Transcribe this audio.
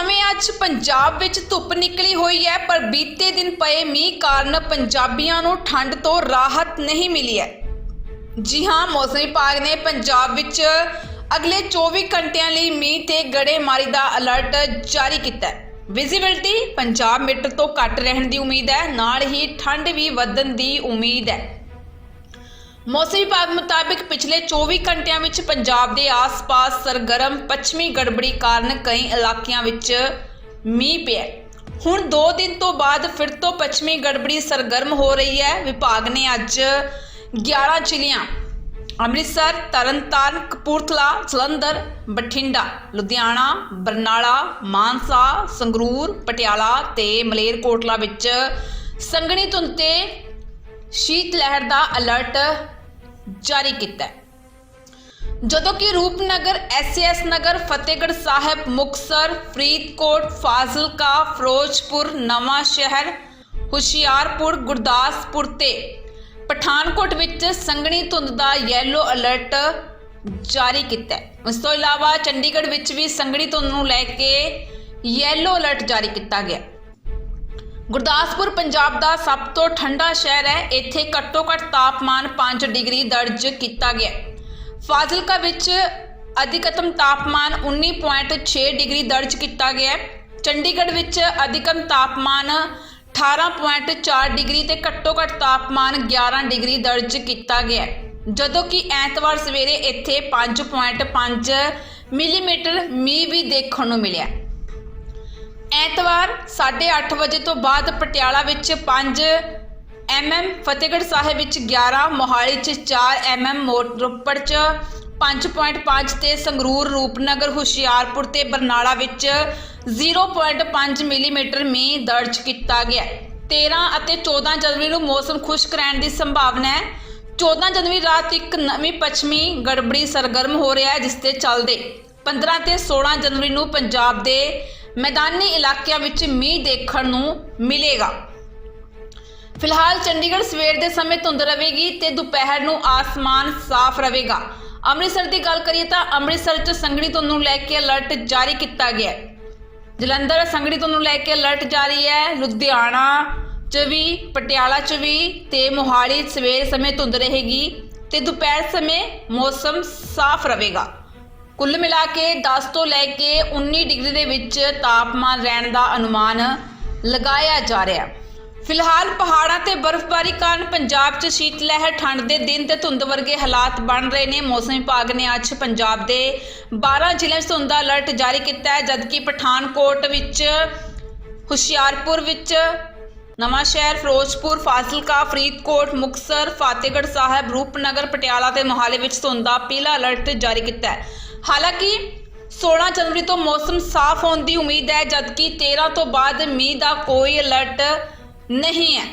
ਭਾਵੇਂ ਅੱਜ ਪੰਜਾਬ ਵਿੱਚ ਧੁੱਪ ਨਿਕਲੀ ਹੋਈ ਹੈ, ਪਰ ਬੀਤੇ ਦਿਨ ਪਏ ਮੀਂਹ ਕਾਰਨ ਪੰਜਾਬੀਆਂ ਨੂੰ ਠੰਡ ਤੋਂ ਰਾਹਤ ਨਹੀਂ ਮਿਲੀ ਹੈ। ਜੀ ਹਾਂ, ਮੌਸਮ ਵਿਭਾਗ ਨੇ ਪੰਜਾਬ ਵਿੱਚ ਅਗਲੇ 24 ਘੰਟਿਆਂ ਲਈ ਮੀਂਹ ਤੇ ਗੜੇਮਾਰੀ ਦਾ ਅਲਰਟ ਜਾਰੀ ਕੀਤਾ ਹੈ। ਵਿਜ਼ਿਬਿਲਟੀ ਪੰਜਾਬ ਮੀਟਰ ਤੋਂ ਘੱਟ ਰਹਿਣ ਦੀ ਉਮੀਦ ਹੈ, ਨਾਲ ਹੀ ਠੰਡ ਵੀ ਵਧਣ ਦੀ ਉਮੀਦ ਹੈ। ਮੌਸਮ ਵਿਭਾਗ ਮੁਤਾਬਿਕ ਪਿਛਲੇ 24 ਘੰਟਿਆਂ ਵਿੱਚ ਪੰਜਾਬ ਦੇ ਆਸ-ਪਾਸ ਸਰਗਰਮ ਪੱਛਮੀ ਗੜਬੜੀ ਕਾਰਨ ਕਈ ਇਲਾਕਿਆਂ ਵਿੱਚ ਮੀਂਹ ਪਿਆ ਹੁਣ 2 ਦਿਨ ਤੋਂ ਬਾਅਦ ਫਿਰ ਤੋਂ ਪੱਛਮੀ ਗੜਬੜੀ ਸਰਗਰਮ ਹੋ ਰਹੀ ਹੈ। ਵਿਭਾਗ ਨੇ ਅੱਜ 11 ਜ਼ਿਲ੍ਹਿਆਂ, ਅੰਮ੍ਰਿਤਸਰ, ਤਰਨਤਾਰਨ, ਕਪੂਰਥਲਾ, ਜਲੰਧਰ, ਬਠਿੰਡਾ, ਲੁਧਿਆਣਾ, ਬਰਨਾਲਾ, ਮਾਨਸਾ, ਸੰਗਰੂਰ, ਪਟਿਆਲਾ ਤੇ ਮਲੇਰਕੋਟਲਾ ਵਿੱਚ ਸੰਘਣੀ ਧੁੰਦ ਤੇ ਸ਼ੀਤ ਲਹਿਰ ਦਾ ਅਲਰਟ ਜਾਰੀ ਕੀਤਾ ਹੈ। ਜਦੋਂ ਕਿ ਰੂਪਨਗਰ ਐਸਐਸ ਨਗਰ, ਫਤਿਹਗੜ੍ਹ ਸਾਹਿਬ ਮੁਕਸਰ ਫਰੀਦਕੋਟ, ਫਾਜ਼ਿਲਕਾ, ਫਿਰੋਜ਼ਪੁਰ, ਨਵਾਂ ਸ਼ਹਿਰ, ਹੁਸ਼ਿਆਰਪੁਰ, ਗੁਰਦਾਸਪੁਰ ਤੇ ਪਠਾਨਕੋਟ ਵਿੱਚ ਸੰਘਣੀ ਧੁੰਦ ਦਾ ਯੈਲੋ ਅਲਰਟ ਜਾਰੀ ਕੀਤਾ ਹੈ। ਇਸ ਤੋਂ ਇਲਾਵਾ ਚੰਡੀਗੜ੍ਹ ਵਿੱਚ ਵੀ ਸੰਘਣੀ ਧੁੰਦ ਨੂੰ ਲੈ ਕੇ ਯੈਲੋ ਅਲਰਟ ਜਾਰੀ ਕੀਤਾ ਗਿਆ ਗੁਰਦਾਸਪੁਰ, ਪੰਜਾਬ ਦਾ ਸਭ ਤੋਂ ਠੰਡਾ ਸ਼ਹਿਰ ਹੈ। ਇੱਥੇ ਘੱਟੋ ਘੱਟ ਤਾਪਮਾਨ 5 ਡਿਗਰੀ ਦਰਜ ਕੀਤਾ ਗਿਆ ਫਾਜ਼ਿਲਕਾ ਵਿੱਚ ਅਧਿਕਤਮ ਤਾਪਮਾਨ 19.6 ਡਿਗਰੀ ਦਰਜ ਕੀਤਾ ਗਿਆ ਚੰਡੀਗੜ੍ਹ ਵਿੱਚ ਅਧਿਕਤਮ ਤਾਪਮਾਨ 18.4 ਡਿਗਰੀ ਤੇ ਘੱਟੋ ਘੱਟ ਤਾਪਮਾਨ 11 ਡਿਗਰੀ ਦਰਜ ਕੀਤਾ ਗਿਆ ਜਦੋਂ ਕਿ ਐਤਵਾਰ ਸਵੇਰੇ ਇੱਥੇ 5.5 ਮਿਲੀਮੀਟਰ ਮੀਂਹ ਵੀ ਦੇਖਣ ਨੂੰ ਮਿਲਿਆ ਐਤਵਾਰ 8:30 ਵਜੇ ਤੋਂ ਬਾਅਦ ਪਟਿਆਲਾ ਵਿੱਚ 5 ਐਮਐਮ, ਫਤਿਹਗੜ੍ਹ ਸਾਹਿਬ ਵਿੱਚ 11 ਮੋਹਾਲੀ 'ਚ 4 ਐਮਐਮ ਰੋਪੜ 'ਚ 5.5 ਤੇ ਸੰਗਰੂਰ, ਰੂਪਨਗਰ, ਹੁਸ਼ਿਆਰਪੁਰ ਤੇ ਬਰਨਾਲਾ ਵਿੱਚ 0.5 ਮਿਲੀਮੀਟਰ ਮੀਂਹ ਦਰਜ ਕੀਤਾ ਗਿਆ ਹੈ। 13 ਅਤੇ 14 ਜਨਵਰੀ ਨੂੰ ਮੌਸਮ ਖੁਸ਼ਕ ਰਹਿਣ ਦੀ ਸੰਭਾਵਨਾ ਹੈ 14 ਜਨਵਰੀ ਰਾਤ ਇੱਕ ਨਵੀਂ ਪੱਛਮੀ ਗੜਬੜੀ ਸਰਗਰਮ ਹੋ ਰਿਹਾ ਹੈ, ਜਿਸ ਦੇ ਚੱਲਦੇ 15 ਤੇ 16 ਜਨਵਰੀ ਨੂੰ ਪੰਜਾਬ ਦੇ ਮੈਦਾਨੀ ਇਲਾਕਿਆਂ ਵਿੱਚ ਮੀਂਹ ਦੇਖਣ ਨੂੰ ਮਿਲੇਗਾ। ਫਿਲਹਾਲ ਚੰਡੀਗੜ੍ਹ ਸਵੇਰ ਦੇ ਸਮੇਂ ਧੁੰਦ ਰਹੇਗੀ ਤੇ ਦੁਪਹਿਰ ਨੂੰ ਆਸਮਾਨ ਸਾਫ਼ ਰਹੇਗਾ। ਅੰਮ੍ਰਿਤਸਰ ਦੀ ਗੱਲ ਕਰੀਏ ਤਾਂ ਅੰਮ੍ਰਿਤਸਰ 'ਚ ਸੰਘਣੀ ਧੁੰਦ ਨੂੰ ਲੈ ਕੇ ਅਲਰਟ ਜਾਰੀ ਕੀਤਾ ਗਿਆ ਹੈ। ਜਲੰਧਰ ਸੰਘਣੀ ਧੁੰਦ ਨੂੰ ਲੈ ਕੇ ਅਲਰਟ ਜਾਰੀ ਹੈ। ਲੁਧਿਆਣਾ 'ਚ ਵੀ, ਪਟਿਆਲਾ 'ਚ ਵੀ ਤੇ ਮੋਹਾਲੀ ਸਵੇਰ ਸਮੇਂ ਧੁੰਦ ਰਹੇਗੀ ਤੇ ਦੁਪਹਿਰ ਸਮੇਂ ਮੌਸਮ ਸਾਫ਼ ਰਹੇਗਾ। ਕੁੱਲ ਮਿਲਾ ਕੇ 10 ਤੋਂ ਲੈ ਕੇ 19 ਡਿਗਰੀ ਦੇ ਵਿੱਚ ਤਾਪਮਾਨ ਰਹਿਣ ਦਾ ਅਨੁਮਾਨ ਲਗਾਇਆ ਜਾ ਰਿਹਾ ਹੈ। ਫਿਲਹਾਲ ਪਹਾੜਾਂ ਤੇ ਬਰਫ਼ਬਾਰੀ ਕਾਰਨ ਪੰਜਾਬ 'ਚ ਸ਼ੀਤ ਲਹਿਰ ਠੰਡ ਦੇ ਦਿਨ ਤੇ ਧੁੰਦ ਵਰਗੇ ਹਾਲਾਤ ਬਣ ਰਹੇ ਨੇ। ਮੌਸਮ ਵਿਭਾਗ ਨੇ ਅੱਜ ਪੰਜਾਬ ਦੇ 12 ਜ਼ਿਲ੍ਹਿਆਂ 'ਚ ਧੁੰਦ ਦਾ ਅਲਰਟ ਜਾਰੀ ਕੀਤਾ ਹੈ, ਜਦਕਿ ਪਠਾਨਕੋਟ ਵਿੱਚ, ਹੁਸ਼ਿਆਰਪੁਰ ਵਿੱਚ ਨਵਾਂ ਸ਼ਹਿਰ ਫਿਰੋਜ਼ਪੁਰ, ਫਾਜ਼ਿਲਕਾ, ਫਰੀਦਕੋਟ ਮੁਕਸਰ ਫਤਿਹਗੜ੍ਹ ਸਾਹਿਬ, ਰੂਪਨਗਰ, ਪਟਿਆਲਾ ਤੇ ਮੋਹਾਲੀ ਵਿੱਚ ਧੁੰਦ ਦਾ ਪੀਲਾ ਅਲਰਟ ਜਾਰੀ ਕੀਤਾ ਹੈ। ਹਾਲਾਂਕਿ 16 ਜਨਵਰੀ ਤੋਂ ਮੌਸਮ ਸਾਫ਼ ਹੋਣ ਦੀ ਉਮੀਦ ਹੈ, ਜਦਕਿ 13 ਤੋਂ ਬਾਅਦ ਮੀਂਹ ਦਾ ਕੋਈ ਅਲਰਟ ਨਹੀਂ ਹੈ।